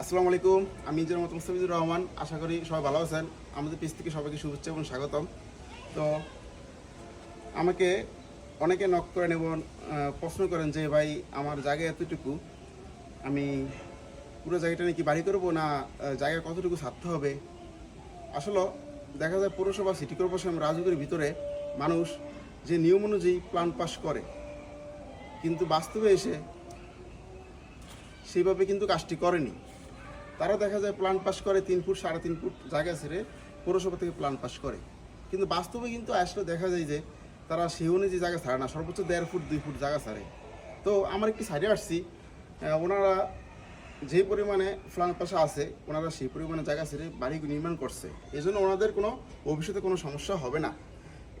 আসসালামু আলাইকুম, আমি নিজের মতো মুস্তাফিজুর রহমান, আশা করি সবাই ভালো আছেন। আমাদের পেজ থেকে সবাইকে শুভেচ্ছা এবং স্বাগতম। তো, আমাকে অনেকে নক করেন এবং প্রশ্ন করেন যে, ভাই, আমার জায়গা এতটুকু, আমি পুরো জায়গাটা নাকি বাড়ি করব না জায়গা কতটুকু ছাড়তে হবে? আসলে দেখা যায় পৌরসভা সিটি কর্পোরেশন রাজুকের ভিতরে মানুষ যে নিয়ম অনুযায়ী প্ল্যান পাস করে, কিন্তু বাস্তবে এসে সেইভাবে কিন্তু কাজটি করেনি। তারা দেখা যায় প্ল্যান পাস করে তিন ফুট, সাড়ে তিন ফুট জায়গা ছেড়ে পৌরসভা থেকে প্ল্যান পাস করে। কিন্তু বাস্তবে কিন্তু আসলে দেখা যায় যে তারা সেই অনুযায়ী জায়গা ছাড়ে না, সর্বোচ্চ দেড় ফুট, দুই ফুট জায়গা ছাড়ে। তো আমার একটি সাইডে আসছি। ওনারা যে পরিমাণে প্ল্যান পাশে আছে, ওনারা সেই পরিমাণে জায়গা ছেড়ে বাড়ি নির্মাণ করছে। এই জন্য ওনাদের কোনো ভবিষ্যতে কোনো সমস্যা হবে না।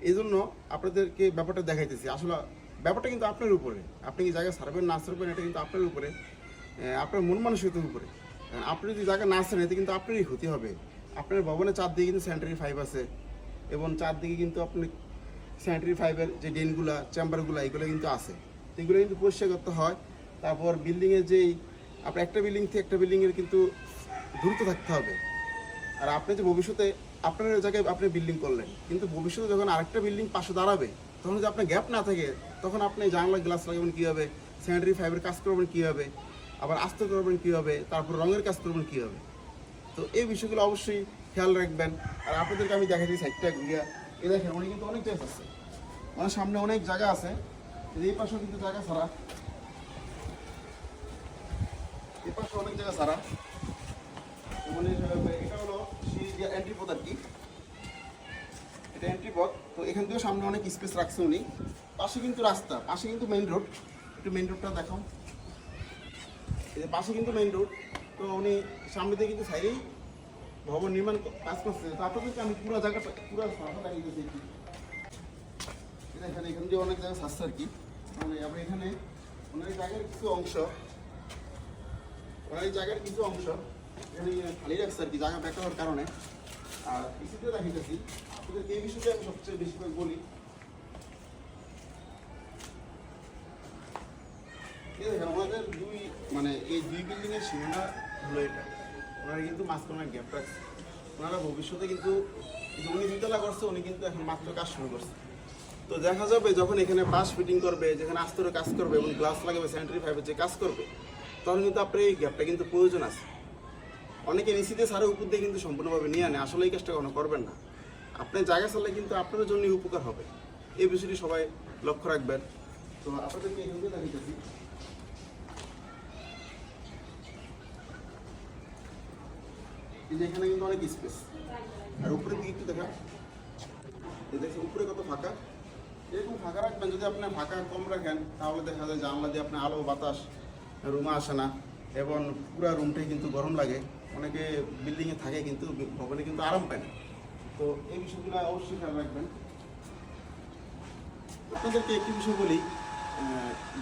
এই জন্য আপনাদেরকে ব্যাপারটা দেখাইতেছি। আসলে ব্যাপারটা কিন্তু আপনার উপরে। আপনি কি জায়গা ছাড়বেন, না ছাড়বেন, এটা কিন্তু আপনার উপরে। আপনার মন মানসিকতার উপরে। আপনি যদি জায়গা না ছাড়েন এতে কিন্তু আপনারই ক্ষতি হবে। আপনার ভবনের চারদিকে কিন্তু স্যানিটারি ফাইভ আছে। এবং চারদিকে কিন্তু আপনি স্যানিটারি ফাইভের যে ড্রেনগুলা, চেম্বারগুলো, এগুলো কিন্তু আছে। এগুলো কিন্তু পরিষ্কার করতে হয়। তারপর বিল্ডিংয়ের যেই, আপনার একটা বিল্ডিং থেকে একটা বিল্ডিংয়ের কিন্তু দূরত্ব থাকতে হবে। আর আপনি যে ভবিষ্যতে, আপনার জায়গায় আপনি বিল্ডিং করলেন, কিন্তু ভবিষ্যতে যখন আরেকটা বিল্ডিং পাশে দাঁড়াবে, তখন যদি আপনার গ্যাপ না থাকে, তখন আপনি জানলা গ্লাস লাগাবেন কীভাবে? স্যানিটারি ফাইভের কাজ করবেন কীভাবে? আবার আস্তে করবেন কীভাবে? তারপর রঙের কাজ করবেন কীভাবে? তো এই বিষয়গুলো অবশ্যই খেয়াল রাখবেন। আর আপনাদেরকে আমি দেখাই দিই সাইডটা ঘুরিয়া। এ দেখেন, উনি কিন্তু অনেক জায়গা আছে। ওনার সামনে অনেক জায়গা আছে। এই পাশেও কিন্তু জায়গা ছাড়া। এই পাশে অনেক জায়গা ছাড়া। মানে এটা হলো এন্ট্রি পথ আর কি। এটা এন্ট্রি পথ। তো এখান থেকেও সামনে অনেক স্পেস রাখছে উনি। পাশে কিন্তু রাস্তা, পাশে কিন্তু মেইন রোড একটু মেইন রোডটা দেখাও। যে পাশে কিন্তু মেইন রোড তো উনি সামনে দিয়ে কিন্তু সাইডেই ভবন নির্মাণ কাজ করছে। তো আপনাদেরকে আমি পুরো জায়গাটা, পুরো দেখেন, এখানে যে অনেক জায়গা আর কি। মানে এখানে জায়গার কিছু অংশ এই জায়গার কিছু অংশ এখানে খালি রাখছে আর কি, জায়গা ব্যাক হওয়ার কারণে। আর পিসিতে দেখাইতেছি। আপনাদেরকে এই বিষয়টা আমি সবচেয়ে বেশি করে বলি। আমাদের মানে এই দুই বিল্ডিং এর সীমানা হলো এটা। ওনারা কিন্তু মাঝখানে গ্যাপ রাখছে। ওনারা ভবিষ্যতে কিন্তু উনি দুতলা করছে, উনি কিন্তু এখন মাত্র কাজ শুরু করছে। তো দেখা যাবে যখন এখানে বাস ফিটিং করবে, যেখানে আস্তরে কাজ করবে এবং গ্লাস লাগাবে স্যানিটারি ফাইভের যে কাজ করবে, তখন কিন্তু আপনার এই গ্যাপটা কিন্তু প্রয়োজন আছে। অনেকে নিশ্চিতে সারের উপর দিয়ে কিন্তু সম্পূর্ণভাবে নিয়ে আনে। আসলে এই কাজটা কখনো করবেন না। আপনি জায়গা চালে কিন্তু আপনাদের জন্যই উপকার হবে। এই বিষয়টি সবাই লক্ষ্য রাখবেন। তো আপনাদেরকে এখান থেকে। যে এখানে কিন্তু অনেক স্পেস আর উপরের দিকে একটু দেখা এই দেখছেন উপরে কত ফাঁকা? এরকম ফাঁকা রাখবেন, যদি আপনি ফাঁকা কম রাখেন, তাহলে দেখা যায় জানলা দিয়ে আপনার আলো, বাতাস, রুমে আসে না। এবং পুরো রুমটাই কিন্তু গরম লাগে। অনেকে বিল্ডিংয়ে থাকে কিন্তু, ভবনে কিন্তু আরাম পায় না। তো এই বিষয়গুলো অবশ্যই খেয়াল রাখবেন। আপনাদেরকে একটি বিষয় বলি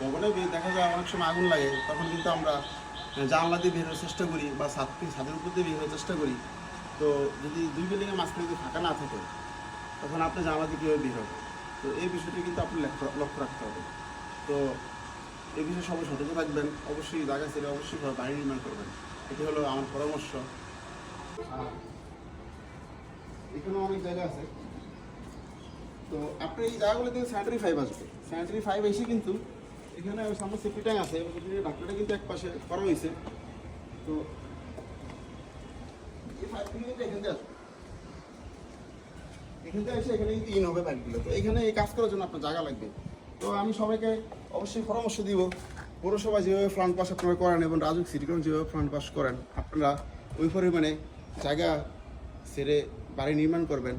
ভবনে দেখা যায় অনেক সময় আগুন লাগে, তখন কিন্তু আমরা জানলা দিয়ে বের হওয়ার চেষ্টা করি বা ছাদ ছাদের উপর দিয়ে বের হওয়ার চেষ্টা করি। তো যদি দুই বিল্ডিংয়ের মাঝখানে যদি ফাঁকা না থাকে, তখন আপনি জানলা দিয়ে কীভাবে বের হবে তো এই বিষয়টি কিন্তু আপনি লক্ষ্য- রাখতে হবে। তো এই বিষয়ে সবাই সতর্ক থাকবেন। অবশ্যই জায়গা ছেড়ে অবশ্যই বাড়ি নির্মাণ করবেন। এটি হলো আমার পরামর্শ। আর এখানেও অনেক জায়গা আছে। তো আপনি এই জায়গাগুলো স্যানিটারি ফাইভ আসবে। স্যানিটারি ফাইভ এসে কিন্তু এখানে সামনে সেফটি আছে ডাক্তারটা কিন্তু এক পাশে করা হয়েছে। তো এসে এখানে কিন্তু ইন হবে তো এখানে এই কাজ করার জন্য আপনার জায়গা লাগবে। তো আমি সবাইকে অবশ্যই পরামর্শ পৌরসভা যেভাবে ফ্রন্ট আপনারা করেন এবং যেভাবে ফ্রন্ট করেন, আপনারা ওই পরিমাণে জায়গা ছেড়ে বাড়ি নির্মাণ করবেন।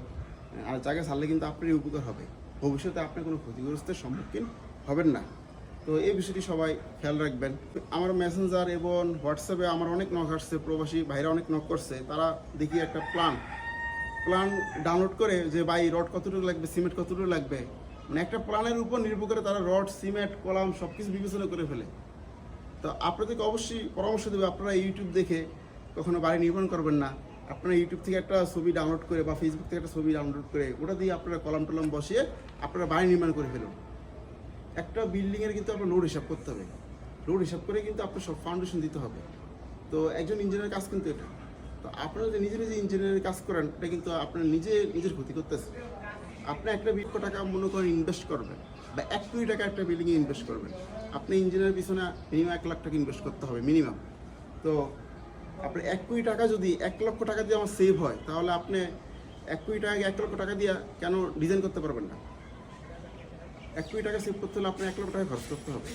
আর জায়গা ছাড়লে কিন্তু আপনারই উপকার হবে। ভবিষ্যতে আপনি কোনো ক্ষতিগ্রস্তের সম্মুখীন হবেন না। তো এই বিষয়টি সবাই খেয়াল রাখবেন। আমার মেসেঞ্জার এবং হোয়াটসঅ্যাপে আমার অনেক নক আসছে, প্রবাসী ভাইরা অনেক নক করছে। তারা দেখি একটা প্ল্যান প্ল্যান ডাউনলোড করে যে, ভাই রড কতটুকু লাগবে? সিমেন্ট কতটুকু লাগবে? মানে একটা প্ল্যানের উপর নির্ভর করে তারা রড সিমেন্ট কলাম সব কিছু বিবেচনা করে ফেলে। তো আপনাদেরকে অবশ্যই পরামর্শ দেবে, আপনারা ইউটিউব দেখে কখনো বাড়ি নির্মাণ করবেন না। আপনারা ইউটিউব থেকে একটা ছবি ডাউনলোড করে বা ফেসবুক থেকে একটা ছবি ডাউনলোড করে, ওটা দিয়ে আপনারা কলাম টলাম বসিয়ে আপনারা বাড়ি নির্মাণ করে ফেলুন। একটা বিল্ডিংয়ের কিন্তু আপনার লোড হিসাব করতে হবে। লোড হিসাব করে কিন্তু আপনার সব ফাউন্ডেশন দিতে হবে। তো একজন ইঞ্জিনিয়ারের কাজ কিন্তু এটা। তো আপনারা যে নিজে নিজে ইঞ্জিনিয়ারের কাজ করেন, এটা কিন্তু আপনার নিজে, নিজের ক্ষতি করতেছে। আপনি একটা লক্ষ টাকা মনে করেন ইনভেস্ট করবেন বা এক কোটি টাকা একটা বিল্ডিংয়ে ইনভেস্ট করবেন। আপনি ইঞ্জিনিয়ারের পিছনে মিনিমাম এক লাখ টাকা ইনভেস্ট করতে হবে মিনিমাম তো আপনার এক কোটি টাকা যদি এক লক্ষ টাকা দিয়ে আমার সেভ হয়, তাহলে আপনি এক কোটি টাকা, এক লক্ষ টাকা দিয়ে কেন ডিজাইন করতে পারবেন না? এক কোটি টাকা সেভ করতে হলে আপনার এক লক্ষ টাকা খরচ করতে হবে।